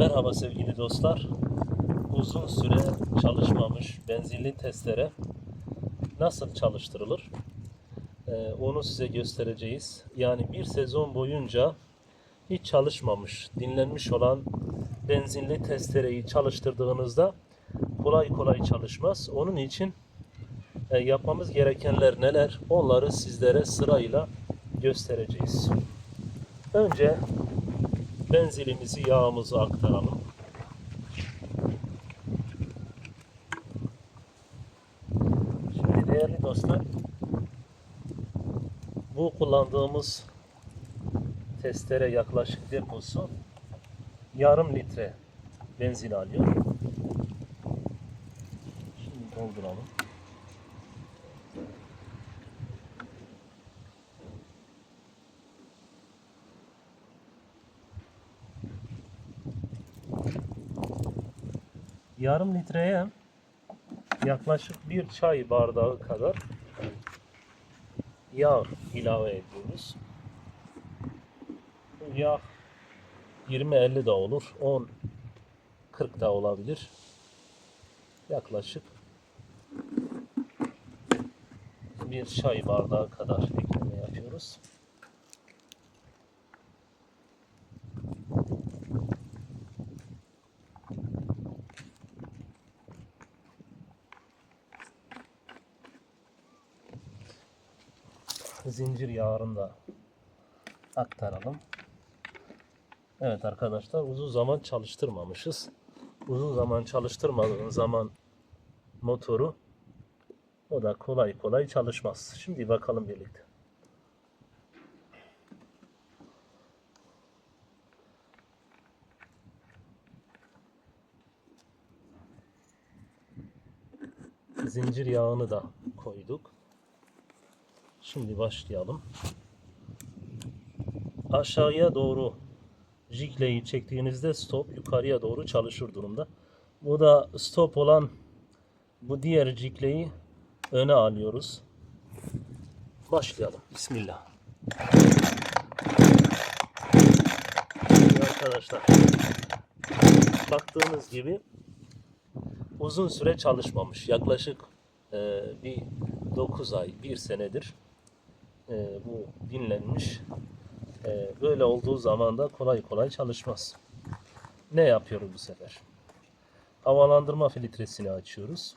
Merhaba sevgili dostlar. Uzun süre çalışmamış benzinli testere nasıl çalıştırılır? Ee, onu size göstereceğiz. Yani bir sezon boyunca hiç çalışmamış, dinlenmiş olan benzinli testereyi çalıştırdığınızda kolay kolay çalışmaz. Onun için e, yapmamız gerekenler neler? Onları sizlere sırayla göstereceğiz. Önce benzilimizi, yağımızı aktaralım. Şimdi değerli dostlar, bu kullandığımız testere yaklaşık deposu yarım litre benzin alıyor. Şimdi dolduralım. Yarım litreye yaklaşık bir çay bardağı kadar yağ ilave ediyoruz. Yağ 20-50 de olur, 10-40 da olabilir. Yaklaşık bir çay bardağı kadar ekleme yapıyoruz. Zincir yağını da aktaralım. Evet arkadaşlar uzun zaman çalıştırmamışız. Uzun zaman çalıştırmadığın zaman motoru o da kolay kolay çalışmaz. Şimdi bakalım birlikte. Zincir yağını da koyduk. Şimdi başlayalım. Aşağıya doğru jigleyi çektiğinizde stop yukarıya doğru çalışır durumda. Bu da stop olan bu diğer jigleyi öne alıyoruz. Başlayalım. Bismillah. Şimdi arkadaşlar baktığınız gibi uzun süre çalışmamış. Yaklaşık e, bir 9 ay, 1 senedir e, bu dinlenmiş. E, böyle olduğu zaman da kolay kolay çalışmaz. Ne yapıyoruz bu sefer? Havalandırma filtresini açıyoruz.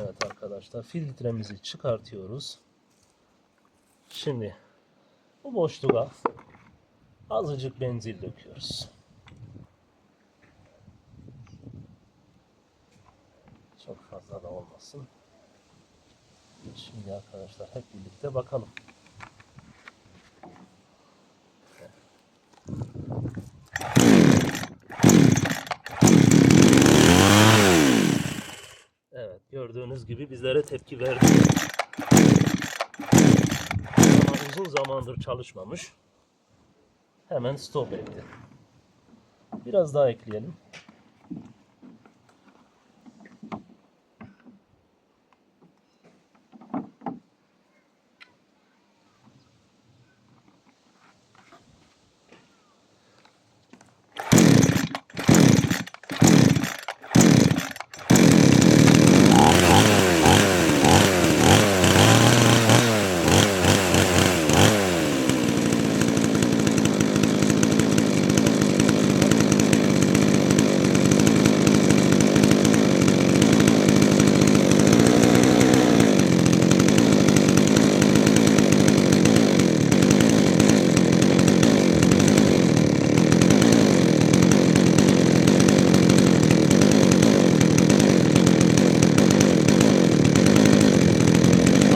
Evet arkadaşlar filtremizi çıkartıyoruz. Şimdi bu boşluğa azıcık benzin döküyoruz. Çok fazla da olmasın. Şimdi arkadaşlar hep birlikte bakalım. Evet gördüğünüz gibi bizlere tepki verdi. Ama uzun zamandır çalışmamış. Hemen stop etti. Biraz daha ekleyelim.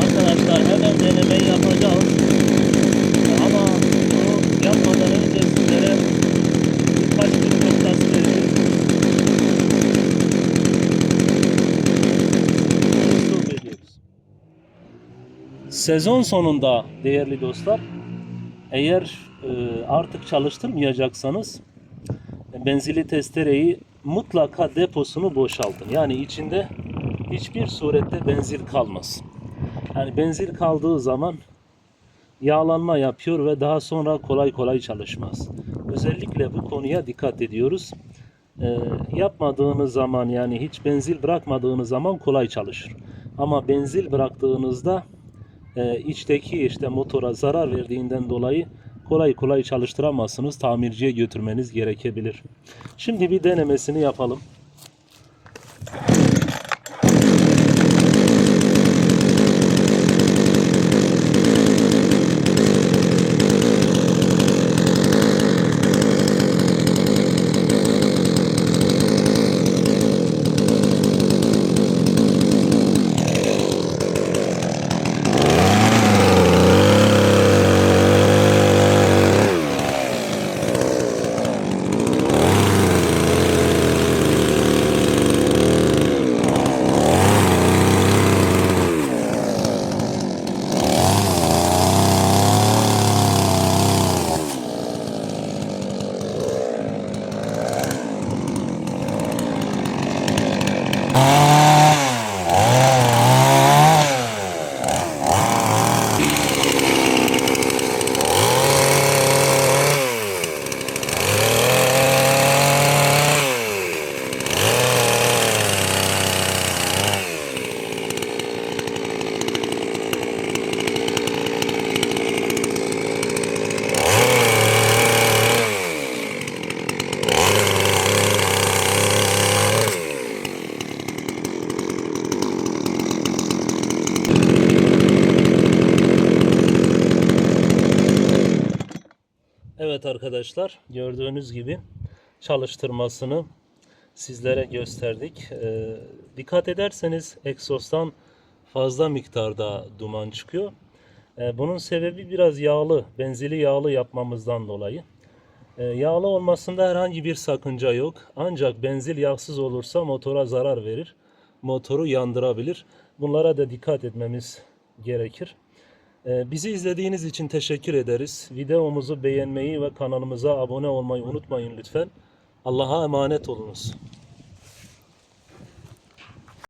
Arkadaşlar hemen denemeyi yapacağız. Ama bunu yapmadan önce sizlere birkaç bir noktası vereyim. Stop ediyoruz. Sezon sonunda değerli dostlar eğer e, artık çalıştırmayacaksanız e, benzili testereyi mutlaka deposunu boşaltın. Yani içinde hiçbir surette benzin kalmaz. Yani benzin kaldığı zaman yağlanma yapıyor ve daha sonra kolay kolay çalışmaz. Özellikle bu konuya dikkat ediyoruz. Ee, yapmadığınız zaman yani hiç benzil bırakmadığınız zaman kolay çalışır. Ama benzil bıraktığınızda e, içteki işte motora zarar verdiğinden dolayı kolay kolay çalıştıramazsınız. Tamirciye götürmeniz gerekebilir. Şimdi bir denemesini yapalım. Evet arkadaşlar gördüğünüz gibi çalıştırmasını sizlere gösterdik. Ee, dikkat ederseniz egzozdan fazla miktarda duman çıkıyor. Ee, bunun sebebi biraz yağlı, benzili yağlı yapmamızdan dolayı. Ee, yağlı olmasında herhangi bir sakınca yok. Ancak benzil yağsız olursa motora zarar verir. Motoru yandırabilir. Bunlara da dikkat etmemiz gerekir. Ee, Bizi izlediğiniz için teşekkür ederiz. Videomuzu beğenmeyi ve kanalımıza abone olmayı unutmayın lütfen. Allah'a emanet olunuz.